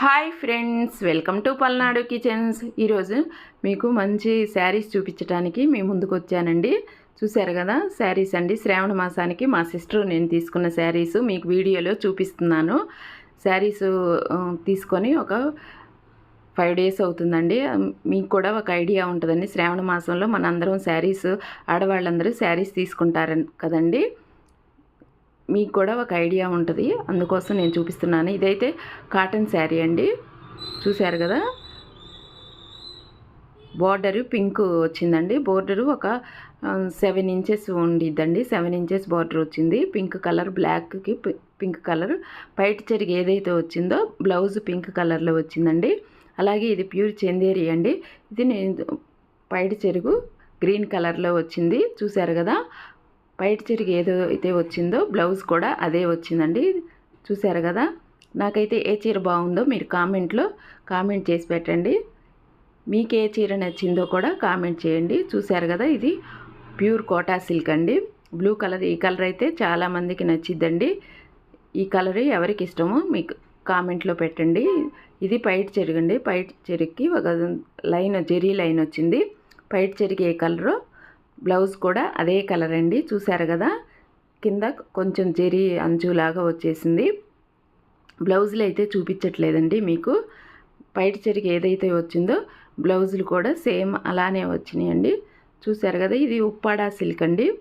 Hi friends welcome to Palnadu kitchens. ఈరోజు మీకు మంచి శారీస్ చూపించడానికి మీ ముందుకు వచ్చానండి. చూశారు కదా శారీస్ అండి. శ్రావణ మాసానికి మా సిస్టర్ నేను తీసుకున్న శారీస్ మీకు వీడియోలో చూపిస్తున్నాను. శారీస్ తీసుకొని ఒక ఫైవ్ డేస్ అవుతుందండి. మీకు కూడా ఒక ఐడియా ఉంటుందండి. శ్రావణ మాసంలో మనందరం శారీస్ ఆడవాళ్ళందరూ శారీస్ తీసుకుంటారు కదండి. మీకు కూడా ఒక ఐడియా ఉంటుంది. అందుకోసం నేను చూపిస్తున్నాను. ఇదైతే కాటన్ శారీ అండి. చూశారు కదా? బార్డరు పింక్ వచ్చిందండి. బోర్డరు ఒక సెవెన్ ఇంచెస్ ఉండిద్దండి. సెవెన్ ఇంచెస్ బార్డర్ వచ్చింది. పింక్ కలర్ బ్లాక్కి పింక్ కలర్. బయట చెరిగి ఏదైతే వచ్చిందో బ్లౌజ్ పింక్ కలర్లో వచ్చిందండి. అలాగే ఇది ప్యూర్ చందేరి అండి. ఇది నేను పైట చెరుగు గ్రీన్ కలర్లో వచ్చింది. చూశారు కదా? బయట చెరికి ఏదో అయితే వచ్చిందో బ్లౌజ్ కూడా అదే వచ్చిందండి. చూసారు కదా? నాకైతే ఏ చీర బాగుందో మీరు కామెంట్లో కామెంట్ చేసి పెట్టండి. మీకు ఏ చీర నచ్చిందో కూడా కామెంట్ చేయండి. చూసారు కదా? ఇది ప్యూర్ కోటా సిల్క్ అండి. బ్లూ కలర్ ఈ కలర్ అయితే చాలామందికి నచ్చిద్దండి. ఈ కలర్ ఎవరికి ఇష్టమో మీకు కామెంట్లో పెట్టండి. ఇది పైట్ చెరుగండి పైట్ చెరుగ్కి ఒక లైన్ జెరీ లైన్ వచ్చింది. పైట్ చెరుకు ఏ కలరో బ్లౌజ్ కూడా అదే కలర్ అండి. చూసారు కదా? కింద కొంచెం జెరీ అంచులాగా వచ్చేసింది. బ్లౌజులు అయితే చూపించట్లేదండి మీకు. బయట చెరికి ఏదైతే వచ్చిందో బ్లౌజులు కూడా సేమ్ అలానే వచ్చినాయండి. చూసారు కదా? ఇది ఉప్పాడా సిల్క్ అండి.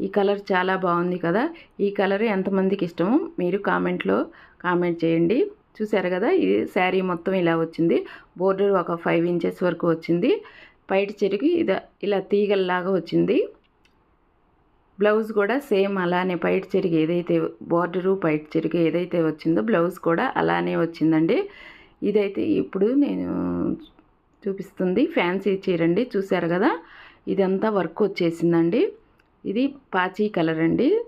ఈ కలర్ చాలా బాగుంది కదా? ఈ కలర్ ఎంతమందికి ఇష్టమో మీరు కామెంట్లో కామెంట్ చేయండి. చూసారు కదా? ఇది శారీ మొత్తం ఇలా వచ్చింది. బోర్డర్ ఒక ఫైవ్ ఇంచెస్ వరకు వచ్చింది. పైటి చెరిగి ఇది ఇలా తీగల్లాగా వచ్చింది. బ్లౌజ్ కూడా సేమ్ అలానే పైటి చెరిగి ఏదైతే బార్డరు పైటి చెరిగి ఏదైతే వచ్చిందో బ్లౌజ్ కూడా అలానే వచ్చిందండి. ఇదైతే ఇప్పుడు నేను చూపిస్తుంది. ఫ్యాన్సీ చీరండి చూశారు కదా? ఇదంతా వర్క్ వచ్చేసిందండి. ఇది పాచీ కలర్ అండి.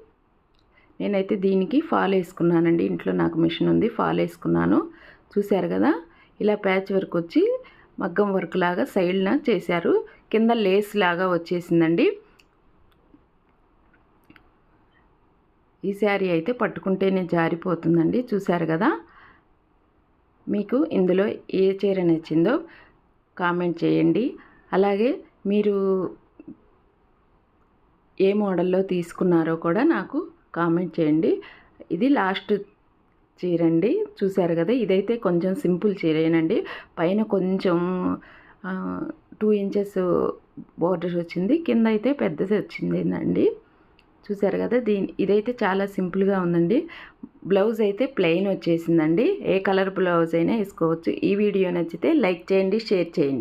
నేనైతే దీనికి ఫాల్ వేసుకున్నానండి. ఇంట్లో నాకు మిషన్ ఉంది ఫాల్ వేసుకున్నాను. చూశారు కదా? ఇలా ప్యాచ్ వర్క్ వచ్చి మగ్గం వర్క్ లాగా సైడ్న చేశారు. కింద లేస్ లాగా వచ్చేసిందండి. ఈ శారీ అయితే పట్టుకుంటేనే జారిపోతుందండి. చూశారు కదా? మీకు ఇందులో ఏ చీర నచ్చిందో కామెంట్ చేయండి. అలాగే మీరు ఏ మోడల్లో తీసుకున్నారో కూడా నాకు కామెంట్ చేయండి. ఇది లాస్ట్ చీర అండి చూసారు కదా ఇదైతే కొంచెం సింపుల్ చీరేనండి. పైన కొంచెం టూ ఇంచెస్ బోర్డర్ వచ్చింది. కింద అయితే పెద్దది వచ్చింది అండి చూసారు కదా దీని ఇదైతే చాలా సింపుల్గా ఉందండి. బ్లౌజ్ అయితే ప్లెయిన్ వచ్చేసిందండి. ఏ కలర్ బ్లౌజ్ అయినా వేసుకోవచ్చు. ఈ వీడియో నచ్చితే లైక్ చేయండి షేర్ చేయండి.